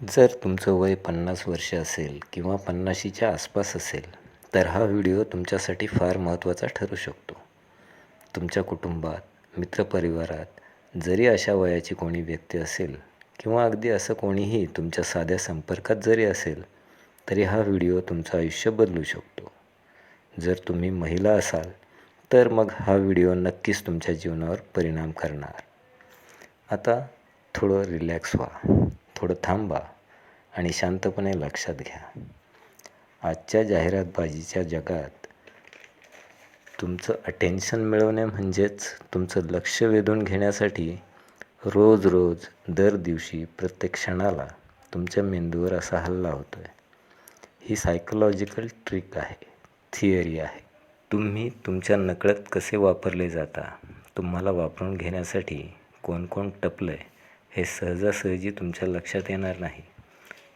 जर तुमचं वय पन्नास वर्ष असेल किंवा पन्नाशीच्या आसपास असेल तर हा व्हिडिओ तुमच्यासाठी फार महत्त्वाचा ठरू शकतो. तुमच्या कुटुंबात मित्रपरिवारात जरी अशा वयाची कोणी व्यक्ती असेल किंवा अगदी असं कोणीही तुमच्या साध्या संपर्कात जरी असेल तरी हा व्हिडिओ तुमचं आयुष्य बदलू शकतो. जर तुम्ही महिला असाल तर मग हा व्हिडिओ नक्कीच तुमच्या जीवनावर परिणाम करणार. आता थोडं रिलॅक्स व्हा. थोडं थांबा आणि शांतपणे लक्षात घ्या. आजच्या जाहिरातबाजीच्या जगात तुमचं अटेन्शन मिळवणे म्हणजेच तुमचं लक्ष वेधून घेण्यासाठी रोज रोज दर दिवशी प्रत्येक क्षणाला तुमच्या मेंदूवर असा हल्ला होतो आहे ही सायकोलॉजिकल ट्रिक आहे थिअरी आहे. तुम्ही तुमच्या नकळत कसे वापरले जाता तुम्हाला वापरून घेण्यासाठी कोण कोण टपलं आहे हे सहजासहजी तुमच्या लक्षात येणार नाही.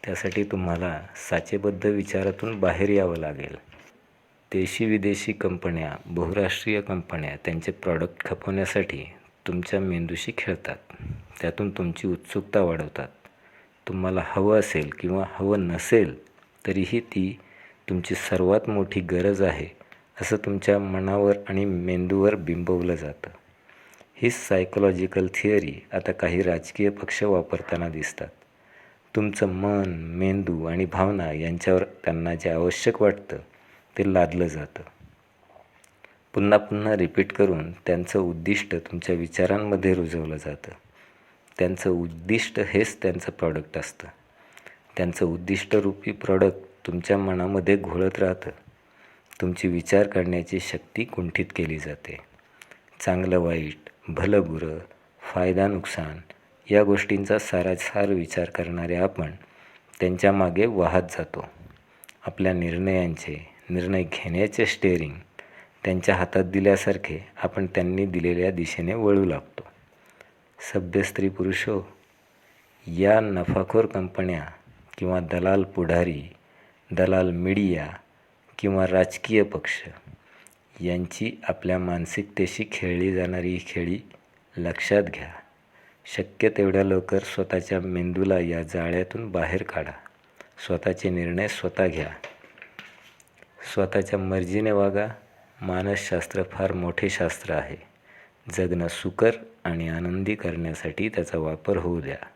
त्यासाठी तुम्हाला साचेबद्ध विचारातून बाहेर यावं लागेल. देशी विदेशी कंपन्या बहुराष्ट्रीय कंपन्या त्यांचे प्रॉडक्ट खपवण्यासाठी तुमच्या मेंदूशी खेळतात. त्यातून तुमची उत्सुकता वाढवतात. तुम्हाला हवं असेल किंवा हवं नसेल तरीही ती तुमची सर्वात मोठी गरज आहे असं तुमच्या मनावर आणि मेंदूवर बिंबवलं जातं. ही सायकोलॉजिकल थिअरी आता काही राजकीय पक्ष वापरताना दिसतात. तुमचं मन मेंदू आणि भावना यांच्यावर त्यांना जे आवश्यक वाटतं ते लादलं जातं. पुन्हा पुन्हा रिपीट करून त्यांचं उद्दिष्ट तुमच्या विचारांमध्ये रुजवलं जातं. त्यांचं उद्दिष्ट हेच त्यांचं प्रॉडक्ट असतं. त्यांचं उद्दिष्टरूपी प्रॉडक्ट तुमच्या मनामध्ये घोळत राहतं. तुमची विचार करण्याची शक्ती कुंठित केली जाते. चांगलं वाईट भलं बुरं फायदा नुकसान या गोष्टींचा सारासार विचार करणारे आपण त्यांच्या मागे वाहत जातो. आपल्या निर्णयांचे निर्णय घेण्याचे स्टेअरिंग त्यांच्या हातात दिल्यासारखे आपण त्यांनी दिलेल्या दिशेने वळू लागतो. सभ्य स्त्री पुरुषो हो, या नफाखोर कंपन्या किंवा दलाल पुढारी दलाल मीडिया किंवा राजकीय पक्ष यांची आपल्या मानसिकतेशी खेळली जाणारी ही खेळी लक्षात घ्या. शक्य तेवढ्या लवकर स्वतःच्या मेंदूला या जाळ्यातून बाहेर काढा. स्वतःचे निर्णय स्वतः घ्या. स्वतःच्या मर्जीने वागा. मानसशास्त्र फार मोठे शास्त्र आहे. जगणं सुकर आणि आनंदी करण्यासाठी त्याचा वापर होऊ द्या.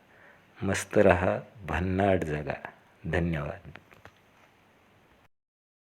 मस्त रहा भन्नाट जगा. धन्यवाद.